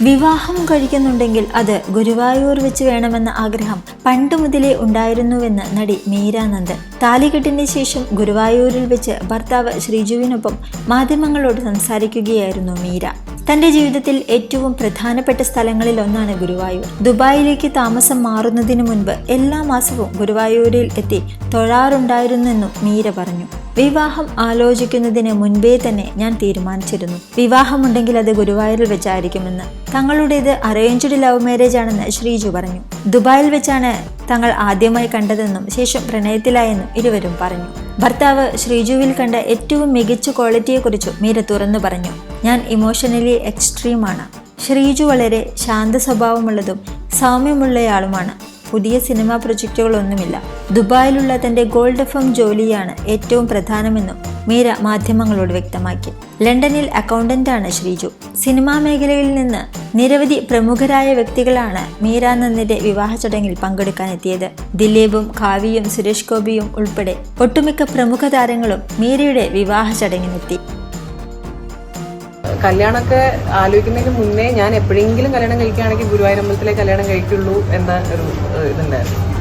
വിവാഹം കഴിക്കുന്നുണ്ടെങ്കിൽ അത് ഗുരുവായൂർ വെച്ച് വേണമെന്ന ആഗ്രഹം പണ്ട് മുതലേ ഉണ്ടായിരുന്നുവെന്ന് നടി മീരാനന്ദ് താലികെട്ടിന് ശേഷം ഗുരുവായൂരിൽ വെച്ച് ഭർത്താവ് ശ്രീജുവിനൊപ്പം മാധ്യമങ്ങളോട് സംസാരിക്കുകയായിരുന്നു മീര. തന്റെ ജീവിതത്തിൽ ഏറ്റവും പ്രധാനപ്പെട്ട സ്ഥലങ്ങളിൽ ഒന്നാണ് ഗുരുവായൂർ. ദുബായിലേക്ക് താമസം മാറുന്നതിന് മുൻപ് എല്ലാ മാസവും ഗുരുവായൂരിൽ എത്തി തൊഴാറുണ്ടായിരുന്നെന്നും മീര പറഞ്ഞു. വിവാഹം ആലോചിക്കുന്നതിന് മുൻപേ തന്നെ ഞാൻ തീരുമാനിച്ചിരുന്നു. വിവാഹമുണ്ടെങ്കിൽ അത് ഗുരുവായൂരിൽ വെച്ചായിരിക്കുമെന്ന്. തങ്ങളുടേത് അറേഞ്ച്ഡ് ലവ് മാരേജ് ആണെന്ന് ശ്രീജു പറഞ്ഞു. ദുബായിൽ വെച്ചാണ് തങ്ങൾ ആദ്യമായി കണ്ടതെന്നും ശേഷം പ്രണയത്തിലായെന്നും ഇരുവരും പറഞ്ഞു. ഭർത്താവ് ശ്രീജുവിൽ കണ്ട ഏറ്റവും മികച്ച ക്വാളിറ്റിയെക്കുറിച്ചും മീര തുറന്നു പറഞ്ഞു. ഞാൻ ഇമോഷണലി എക്സ്ട്രീമാണ് ശ്രീജു വളരെ ശാന്ത സ്വഭാവമുള്ളതും സൗമ്യമുള്ളയാളുമാണ്. പുതിയ സിനിമാ പ്രൊജക്റ്റുകളൊന്നുമില്ല ദുബായിലുള്ള തന്റെ ഗോൾഡ് എഫ് ജോലിയാണ് ഏറ്റവും പ്രധാനമെന്നും മീര മാധ്യമങ്ങളോട് വ്യക്തമാക്കി. ലണ്ടനിൽ അക്കൗണ്ടന്റാണ് ശ്രീജു. സിനിമാ മേഖലയിൽ നിന്ന് നിരവധി പ്രമുഖരായ വ്യക്തികളാണ് മീര നന്ദിന്റെ വിവാഹ ചടങ്ങിൽ പങ്കെടുക്കാനെത്തിയത്. ദിലീപും കാവിയും സുരേഷ് ഗോപിയും ഉൾപ്പെടെ ഒട്ടുമിക്ക പ്രമുഖ താരങ്ങളും മീരയുടെ വിവാഹ ചടങ്ങിനെത്തി. കല്യാണമൊക്കെ ആലോചിക്കുന്നതിന് മുന്നേ ഞാൻ എപ്പോഴെങ്കിലും കല്യാണം കഴിക്കുകയാണെങ്കിൽ ഗുരുവായൂരമ്പലത്തിലെ കല്യാണം കഴിക്കുള്ളൂ എന്ന ഒരു ഇതുണ്ടായിരുന്നു.